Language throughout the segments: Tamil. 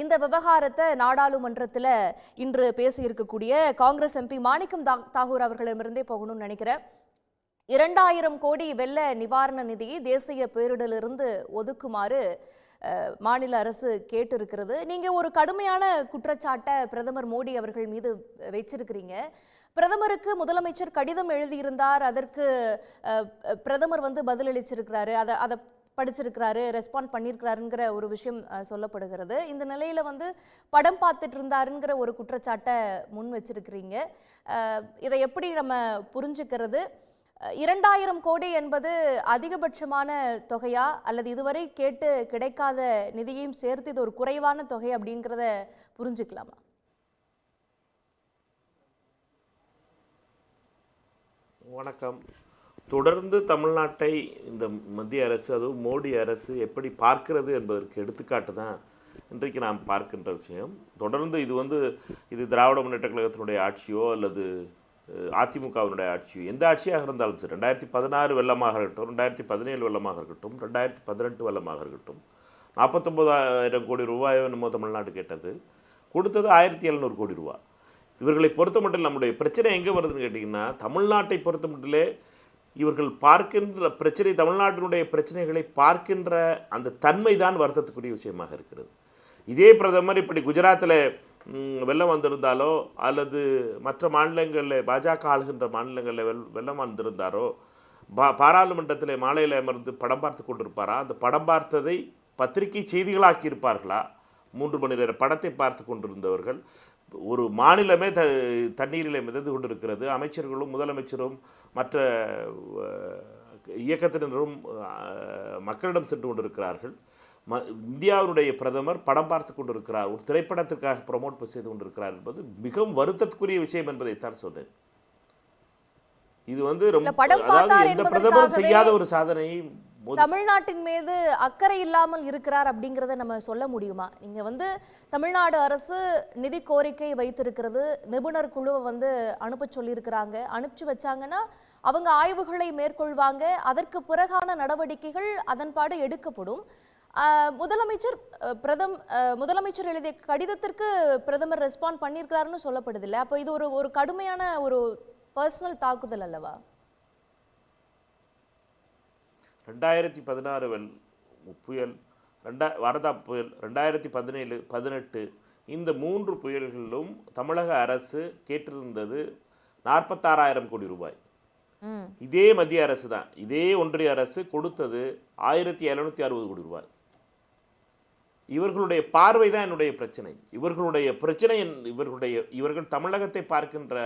இந்த விவகாரத்தை நாடாளுமன்றத்தில் இன்று பேசி இருக்கக்கூடிய காங்கிரஸ் எம்பி மாணிக்கம் தா- தாகூர் அவர்களிடமிருந்தே போகணும்னு நினைக்கிறேன். இரண்டாயிரம் கோடி வெள்ள நிவாரண நிதியை தேசிய பேரிடலிருந்து ஒதுக்குமாறு மாநில அரசு கேட்டிருக்கிறது. நீங்க ஒரு கடுமையான குற்றச்சாட்டை பிரதமர் மோடி அவர்கள் மீது வச்சிருக்கிறீங்க. பிரதமருக்கு முதலமைச்சர் கடிதம் எழுதியிருந்தார். அதற்கு பிரதமர் வந்து பதிலளிச்சிருக்கிறாரு. அதை அதை படிச்சிருக்கிறாரு ரெஸ்பாண்ட் பண்ணியிருக்கிறாருங்கிற ஒரு விஷயம் சொல்லப்படுகிறது. இந்த நிலையில் வந்து படம் பார்த்துட்டு இருந்தாருங்கிற ஒரு குற்றச்சாட்டை முன் வச்சிருக்கிறீங்க. இதை எப்படி நம்ம புரிஞ்சுக்கிறது? இரண்டாயிரம் கோடி என்பது அதிகபட்சமான தொகையா? அல்லது இதுவரை கேட்டு கிடைக்காத நிதியையும் சேர்த்து இது ஒரு குறைவான தொகை அப்படிங்கிறத புரிஞ்சுக்கலாமா? வணக்கம். தொடர்ந்து தமிழ்நாட்டை இந்த மத்திய அரசு அதுவும் மோடி அரசு எப்படி பார்க்கிறது என்பதற்கு எடுத்துக்காட்டு தான் இன்றைக்கு நாம் பார்க்கின்ற விஷயம். தொடர்ந்து இது வந்து இது திராவிட முன்னேற்ற கழகத்தினுடைய ஆட்சியோ அல்லது அதிமுகவினுடைய ஆட்சியோ எந்த ஆட்சியாக இருந்தாலும் சரி ரெண்டாயிரத்தி பதினாறு வெள்ளமாக இருக்கட்டும் ரெண்டாயிரத்தி பதினேழு வெள்ளமாக இருக்கட்டும் ரெண்டாயிரத்தி பதினெட்டு வெள்ளமாக இருக்கட்டும் நாற்பத்தொம்பதாயிரம் கோடி ரூபாயோ என்னமோ தமிழ்நாடு கேட்டது கொடுத்தது ஆயிரத்தி எழுநூறு கோடி ரூபா. இவர்களை பொறுத்த மட்டும் நம்முடைய பிரச்சனை எங்கே வருதுன்னு கேட்டிங்கன்னா தமிழ்நாட்டை பொறுத்த மட்டும் இவர்கள் பார்க்கின்ற பிரச்சனை தமிழ்நாட்டினுடைய பிரச்சனைகளை பார்க்கின்ற அந்த தன்மை தான் வருத்தத்துக்குரிய விஷயமாக இருக்கிறது. இதே பிரதமர் இப்படி குஜராத்தில் வெள்ளம் வந்திருந்தாலோ அல்லது மற்ற மாநிலங்களில் பாஜக ஆளுகின்ற மாநிலங்களில் வெல் வெள்ளம் வந்திருந்தாரோ பா பாராளுமன்றத்தில் மாலையில் அமர்ந்து படம் பார்த்து கொண்டிருப்பாரா? அந்த படம் பார்த்ததை பத்திரிகை செய்திகளாக்கி இருப்பார்களா மூன்று மணி நேர படத்தை பார்த்து கொண்டிருந்தவர்கள். ஒரு மாநிலமே த தண்ணீரிலே மிதந்து கொண்டிருக்கிறது. அமைச்சர்களும் முதலமைச்சரும் மற்ற இயக்கத்தினரும் மக்களிடம் சென்று கொண்டிருக்கிறார்கள். ம இந்தியாவுடைய பிரதமர் படம் பார்த்து கொண்டிருக்கிறார். ஒரு திரைப்படத்திற்காக ப்ரொமோட் செய்து கொண்டிருக்கிறார் என்பது மிகவும் வருத்தத்துக்குரிய விஷயம் என்பதைத்தான் சொன்னேன். இது வந்து ரொம்ப அதாவது எந்த பிரதமரும் செய்யாத ஒரு சாதனையை மோடி தமிழ்நாட்டின் மீது அக்கறை இல்லாமல் இருக்கிறார் அப்படிங்கிறத நம்ம சொல்ல முடியுமா? நீங்க வந்து தமிழ்நாடு அரசு நிதி கோரிக்கை வைத்திருக்கிறது. நிபுணர் குழுவை வந்து அனுப்ப சொல்லியிருக்கிறாங்க. அனுப்பிச்சு வச்சாங்கன்னா அவங்க ஆய்வுகளை மேற்கொள்வாங்க. அதற்கு பிறகான நடவடிக்கைகள் அதன்பாடு எடுக்கப்படும். முதலமைச்சர் பிரதம் முதலமைச்சர் எழுதிய கடிதத்திற்கு பிரதமர் ரெஸ்பாண்ட் பண்ணியிருக்கிறாருன்னு சொல்லப்படுதில்லை. அப்போ இது ஒரு ஒரு கடுமையான ஒரு பர்சனல் தாக்குதல் அல்லவா? ரெண்டாயிரத்தி பதினாறு வெல் புயல் ரெண்டா வரதா புயல் ரெண்டாயிரத்தி பதினேழு பதினெட்டு இந்த மூன்று புயல்களிலும் தமிழக அரசு கேட்டிருந்தது நாற்பத்தாறாயிரம் கோடி ரூபாய். இதே மத்திய அரசு தான். இதே ஒன்றிய அரசு கொடுத்தது ஆயிரத்தி எழுநூற்றி அறுபது கோடி ரூபாய். இவர்களுடைய பார்வை தான் என்னுடைய பிரச்சனை. இவர்களுடைய பிரச்சனை இவர்களுடைய இவர்கள் தமிழகத்தை பார்க்கின்ற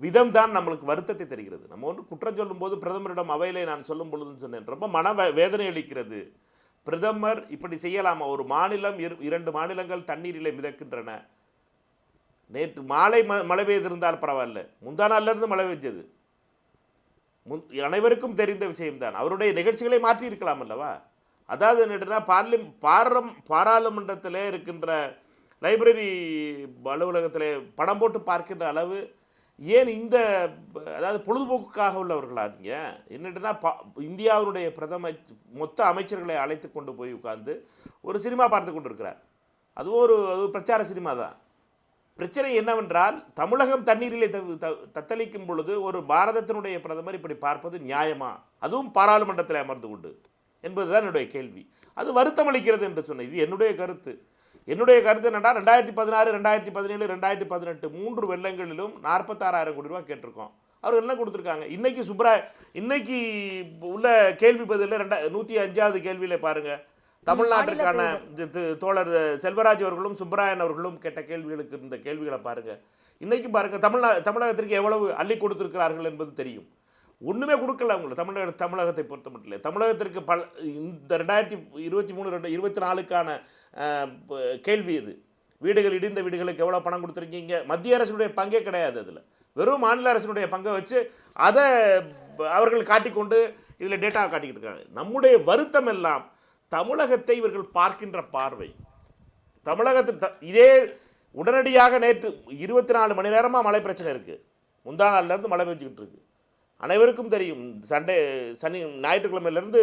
விதம் தான் நம்மளுக்கு வருத்தத்தை தருகிறது. நம்ம ஒன்று குற்றம் சொல்லும்போது பிரதமரிடம் அவையிலே நான் சொல்லும் பொழுதுன்னு சொன்னேன். ரொம்ப மன வேதனை அளிக்கிறது. பிரதமர் இப்படி செய்யலாமா? ஒரு மாநிலம் இரு இரண்டு மாநிலங்கள் தண்ணீரிலே மிதக்கின்றன. நேற்று மாலை ம மழை பெய்திருந்தால் பரவாயில்ல. முந்தா நாள்லேருந்து மழை பெஞ்சது முன் அனைவருக்கும் தெரிந்த விஷயம்தான். அவருடைய நிகழ்ச்சிகளை மாற்றி இருக்கலாம் அல்லவா? அதாவது என்னட்டுனா பார்லிம் பாரம் பாராளுமன்றத்தில் இருக்கின்ற லைப்ரரி அலுவலகத்தில் படம் போட்டு பார்க்கின்ற அளவு ஏன் இந்த அதாவது பொழுதுபோக்குக்காக உள்ளவர்களா நீங்கள் என்னட்டுனா பா இந்தியாவினுடைய பிரதம மொத்த அமைச்சர்களை அழைத்து கொண்டு போய் உட்கார்ந்து ஒரு சினிமா பார்த்து கொண்டிருக்கிறார். அதுவும் ஒரு அது ஒரு பிரச்சார சினிமா தான். பிரச்சனை என்னவென்றால் தமிழகம் தண்ணீரிலே த- த- தத்தளிக்கும் பொழுது ஒரு பாரதத்தினுடைய பிரதமர் இப்படி பார்ப்பது நியாயமா? அதுவும் பாராளுமன்றத்தில் அமர்ந்து கொண்டு. என்பதுதான் என்னுடைய கேள்வி. அது வருத்தம் அளிக்கிறது என்று சொன்னேன். இது என்னுடைய கருத்து. என்னுடைய கருத்து என்னடா ரெண்டாயிரத்தி பதினாறு ரெண்டாயிரத்தி பதினேழு ரெண்டாயிரத்தி பதினெட்டு மூன்று வெள்ளங்களிலும் நாற்பத்தாறாயிரம் கோடி ரூபாய் கேட்டிருக்கோம். அவர் என்ன கொடுத்துருக்காங்க? இன்னைக்கு சுப்ரா இன்னைக்கு உள்ள கேள்வி பதிலில் ரெண்டா நூற்றி அஞ்சாவது கேள்வியில் பாருங்க. தமிழ்நாட்டிற்கான தோழர் செல்வராஜ் அவர்களும் சுப்பராயன் அவர்களும் கேட்ட கேள்விகளுக்கு இருந்த கேள்விகளை பாருங்க. இன்னைக்கு பாருங்க தமிழ்நா தமிழகத்திற்கு எவ்வளவு அள்ளி கொடுத்திருக்கிறார்கள் என்பது தெரியும். ஒன்றுமே கொடுக்கல அவங்கள. தமிழக தமிழகத்தை பொறுத்த மட்டும் இல்லை. தமிழகத்திற்கு பல இந்த ரெண்டாயிரத்தி இருபத்தி மூணு ரெண்டு இருபத்தி நாலுக்கான கேள்வி இது. வீடுகள் இடிந்த வீடுகளுக்கு எவ்வளோ பணம் கொடுத்துருக்கீங்க? மத்திய அரசுடைய பங்கே கிடையாது அதில். வெறும் மாநில அரசினுடைய பங்கை வச்சு அதை அவர்கள் காட்டிக்கொண்டு இதில் டேட்டா காட்டிக்கிட்டு இருக்காங்க. நம்முடைய வருத்தம் எல்லாம் தமிழகத்தை இவர்கள் பார்க்கின்ற பார்வை. தமிழகத்தில் த- இதே உடனடியாக நேற்று இருபத்தி நாலு மணி நேரமாக மழை பிரச்சனை இருக்குது முந்தா நாள்லேருந்து மழை பெஞ்சிக்கிட்டு இருக்குது அனைவருக்கும் தெரியும். சண்டே சனி ஞாயிற்றுக்கிழமையிலேருந்து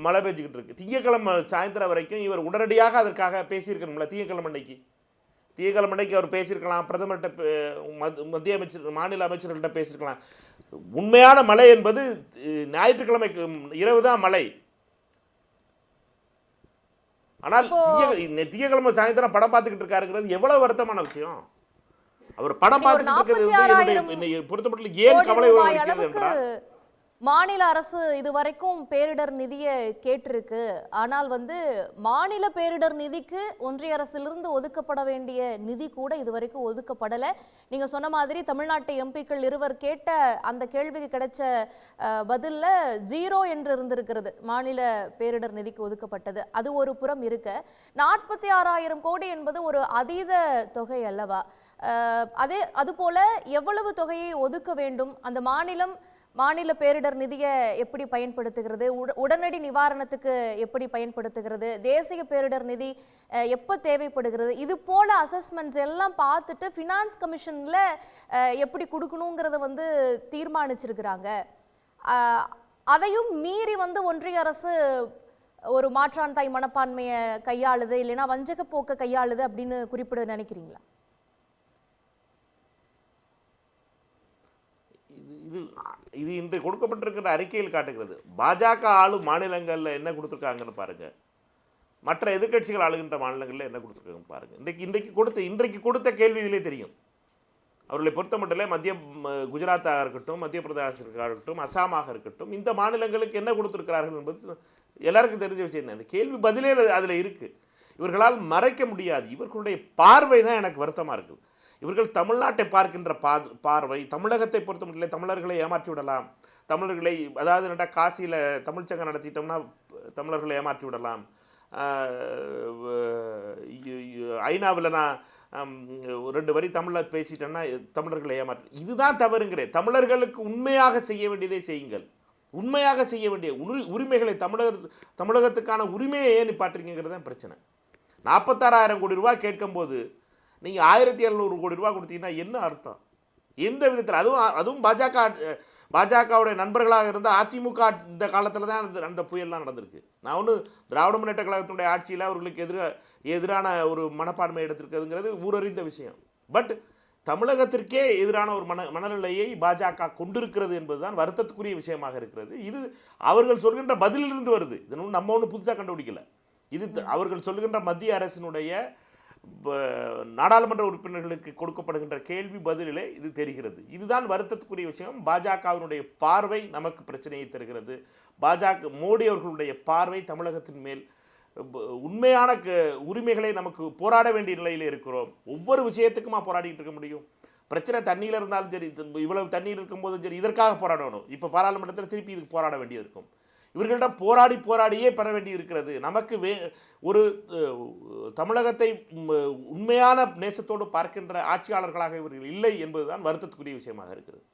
மழை பெஞ்சுக்கிட்டு இருக்கு. திங்கக்கிழமை சாயந்தரம் வரைக்கும் இவர் உடனடியாக அதற்காக பேசியிருக்கணும்ல திங்கக்கிழமை அன்னைக்கு. திங்கக்கிழமை அன்னைக்கு அவர் பேசியிருக்கலாம் பிரதமர்கிட்ட மத்திய அமைச்சர் மாநில அமைச்சர்கள்ட்ட பேசியிருக்கலாம். உண்மையான மழை என்பது அஹ், ஞாயிற்றுக்கிழமைக்கு இரவு தான் மழை. ஆனால் திங்க- இன்னை- திங்கட்கிழமை சாயந்தரம் படம் பார்த்துக்கிட்டு இருக்காருங்கிறது எவ்வளவு வருத்தமான விஷயம்? அவர் படம் நீங்க ஒரு பார்த்துக்கிட்டு இருக்கிறது வந்து என்னுடைய 46,000 என்னை பொறுத்தமட்டில் ஏன் கவலை மாநில அரசு இதுவரைக்கும் பேரிடர் நிதியை கேட்டிருக்கு. ஆனால் வந்து மாநில பேரிடர் நிதிக்கு ஒன்றிய அரசிலிருந்து ஒதுக்கப்பட வேண்டிய நிதி கூட இதுவரைக்கும் ஒதுக்கப்படல. நீங்க சொன்ன மாதிரி தமிழ்நாட்டு எம்பிக்கள் இருவர் கேட்ட அந்த கேள்விக்கு கிடைச்ச பதில்ல ஜீரோ என்று இருந்திருக்கிறது மாநில பேரிடர் நிதிக்கு ஒதுக்கப்பட்டது. அது ஒரு புறம் இருக்க. நாற்பத்தி ஆறாயிரம் கோடி என்பது ஒரு அதீத தொகை அல்லவா? அதே அதுபோல எவ்வளவு தொகையை ஒதுக்க வேண்டும்? அந்த மாநிலம் மாநில பேரிடர் நிதியை எப்படி பயன்படுத்துகிறது? உட- உடனடி நிவாரணத்துக்கு எப்படி பயன்படுத்துகிறது? தேசிய பேரிடர் நிதி எப்போ தேவைப்படுகிறது? இது போல அசஸ்மெண்ட்ஸ் எல்லாம் பார்த்துட்டு ஃபினான்ஸ் கமிஷனில் எப்படி கொடுக்கணுங்கிறத வந்து தீர்மானிச்சிருக்கிறாங்க. அதையும் மீறி வந்து ஒன்றிய அரசு ஒரு மாற்றான் தாய் மனப்பான்மையை கையாளுது இல்லைன்னா வஞ்சக போக்கை கையாளுது அப்படின்னு குறிப்பிட நினைக்கிறீங்களா? இது இது இது இன்று கொடுக்கப்பட்டிருக்கிற அறிக்கையில் காட்டுகிறது. பாஜக ஆளும் மாநிலங்களில் என்ன கொடுத்துருக்காங்கன்னு பாருங்கள் மற்ற எதிர்க்கட்சிகள் ஆளுகின்ற மாநிலங்களில் என்ன கொடுத்துருக்காங்க பாருங்க. இன்றைக்கு இன்றைக்கு கொடுத்த இன்றைக்கு கொடுத்த கேள்விகளே தெரியும். அவர்களை பொறுத்த மட்டும் மத்திய குஜராத்தாக இருக்கட்டும் மத்திய பிரதேசமாக இருக்கட்டும் அசாமாக இருக்கட்டும் இந்த மாநிலங்களுக்கு என்ன கொடுத்துருக்கிறார்கள் என்பது எல்லாருக்கும் தெரிஞ்ச விஷயம் தான். இந்த கேள்வி பதிலே அதில் இருக்குது இவர்களால் மறைக்க முடியாது. இவர்களுடைய பார்வை தான் எனக்கு வருத்தமாக இருக்குது. இவர்கள் தமிழ்நாட்டை பார்க்கின்ற பா பார்வை தமிழகத்தை பொறுத்த தமிழர்களை ஏமாற்றி விடலாம். தமிழர்களை அதாவது என்னடா காசியில் தமிழ்ச்சங்கம் நடத்திட்டோம்னா தமிழர்களை ஏமாற்றி விடலாம். ஐநாவில் நான் ஒரு ரெண்டு வரி தமிழில் பேசிட்டேன்னா தமிழர்களை ஏமாற்று இதுதான் தவறுங்கிறேன் தமிழர்களுக்கு உண்மையாக செய்ய வேண்டியதை செய்யுங்கள். உண்மையாக செய்ய வேண்டிய உரி உரிமைகளை தமிழக தமிழகத்துக்கான உரிமையை ஏன் நிப்பாட்டுறீங்கிறது தான் பிரச்சனை. நாற்பத்தாறாயிரம் கோடி ரூபாய் கேட்கும்போது நீங்கள் ஆயிரத்தி எழுநூறு கோடி ரூபாய் கொடுத்தீங்கன்னா என்ன அர்த்தம்? எந்த விதத்தில்? அதுவும் அதுவும் பாஜக பாஜகவுடைய நண்பர்களாக இருந்த அதிமுக இந்த காலத்தில் தான் அந்த அந்த புயல்லாம் நடந்திருக்கு. நான் ஒன்று திராவிட முன்னேற்ற கழகத்தினுடைய ஆட்சியில் அவர்களுக்கு எதிர எதிரான ஒரு மனப்பான்மை எடுத்திருக்குதுங்கிறது ஊரறிந்த விஷயம். பட் தமிழகத்திற்கே எதிரான ஒரு மன மனநிலையை பாஜக கொண்டிருக்கிறது என்பதுதான் வருத்தத்துக்குரிய விஷயமாக இருக்கிறது. இது அவர்கள் சொல்கின்ற பதிலிலிருந்து வருது. இது நம்ம ஒன்றும் புதுசாக கண்டுபிடிக்கல. இது அவர்கள் சொல்கின்ற மத்திய அரசினுடைய நாடாளுமன்ற உறுப்பினர்களுக்கு கொடுக்கப்படுகின்ற கேள்வி பதிலிலே இது தெரிகிறது. இதுதான் வருத்தத்துக்குரிய விஷயம். பாஜகவினுடைய பார்வை நமக்கு பிரச்சனையை தருகிறது. பாஜக மோடி அவர்களுடைய பார்வை தமிழகத்தின் மேல் உண்மையான க- உரிமைகளை நமக்கு போராட வேண்டிய நிலையில் இருக்கிறோம். ஒவ்வொரு விஷயத்துக்குமா போராடிட்டு இருக்க முடியும்? பிரச்சனை தண்ணியில் இருந்தாலும் சரி இவ்வளவு தண்ணீர் இருக்கும்போதும் சரி இதற்காக போராடணும். இப்போ பாராளுமன்றத்தில் திருப்பி இதுக்கு போராட வேண்டியது இருக்கும். இவர்களிடம் போராடி போராடியே பெற வேண்டி இருக்கிறது நமக்கு வே ஒரு தமிழகத்தை உண்மையான நேசத்தோடு பார்க்கின்ற ஆட்சியாளர்களாக இவர்கள் இல்லை என்பதுதான் வருத்தத்துக்குரிய விஷயமாக இருக்கிறது.